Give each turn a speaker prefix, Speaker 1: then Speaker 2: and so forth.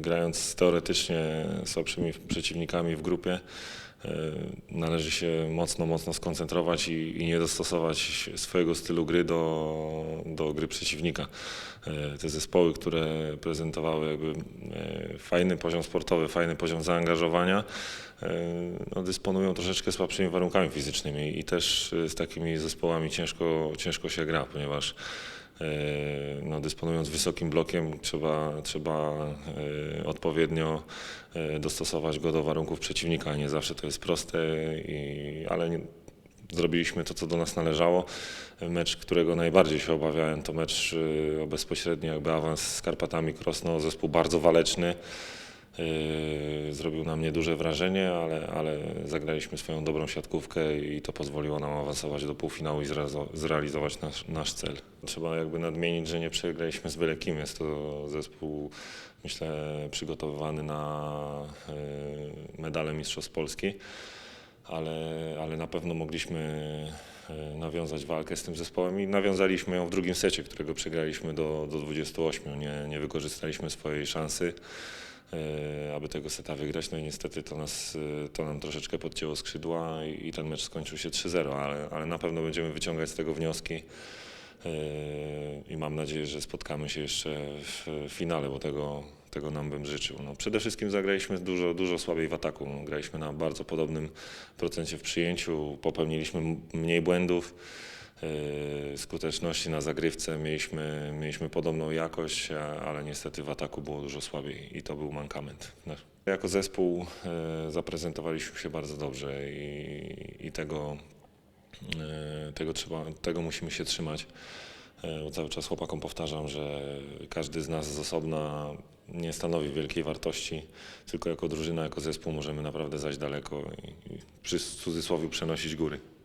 Speaker 1: Grając teoretycznie słabszymi przeciwnikami w grupie, e, należy się mocno, mocno skoncentrować i, i nie dostosować swojego stylu gry do, do gry przeciwnika. E, Te zespoły, które prezentowały jakby e, fajny poziom sportowy, fajny poziom zaangażowania, no, dysponują troszeczkę słabszymi warunkami fizycznymi i też z takimi zespołami ciężko, ciężko się gra, ponieważ no, dysponując wysokim blokiem trzeba, trzeba e, odpowiednio e, dostosować go do warunków przeciwnika. Nie zawsze to jest proste, i, ale nie, zrobiliśmy to, co do nas należało. Mecz, którego najbardziej się obawiałem, to mecz e, o bezpośredni jakby awans z Karpatami Krosno, zespół bardzo waleczny. Yy, Zrobił na mnie duże wrażenie, ale, ale zagraliśmy swoją dobrą siatkówkę i to pozwoliło nam awansować do półfinału i zrealizo- zrealizować nasz, nasz cel. Trzeba jakby nadmienić, że nie przegraliśmy z byle kim. Jest to zespół, myślę, przygotowywany na yy, medale Mistrzostw Polski, ale, ale na pewno mogliśmy yy, nawiązać walkę z tym zespołem i nawiązaliśmy ją w drugim secie, którego przegraliśmy do, do 28. Nie, nie wykorzystaliśmy swojej szansy aby tego seta wygrać. No i niestety to, nas, e, to nam troszeczkę podcięło skrzydła i, ten mecz skończył się 3-0, ale, ale na pewno będziemy wyciągać z tego wnioski e, i mam nadzieję, że spotkamy się jeszcze w finale, bo tego, tego nam bym życzył. No, przede wszystkim zagraliśmy dużo, dużo słabiej w ataku. Graliśmy na bardzo podobnym procencie w przyjęciu, popełniliśmy mniej błędów. Yy, skuteczności na zagrywce mieliśmy, mieliśmy podobną jakość, ale niestety w ataku było dużo słabiej i to był mankament. Jako zespół yy, zaprezentowaliśmy się bardzo dobrze i, i tego, yy, tego, trzeba, tego musimy się trzymać. Cały czas chłopakom powtarzam, że każdy z nas z osobna nie stanowi wielkiej wartości, tylko jako drużyna, jako zespół możemy naprawdę zajść daleko i, i przy cudzysłowie przenosić góry.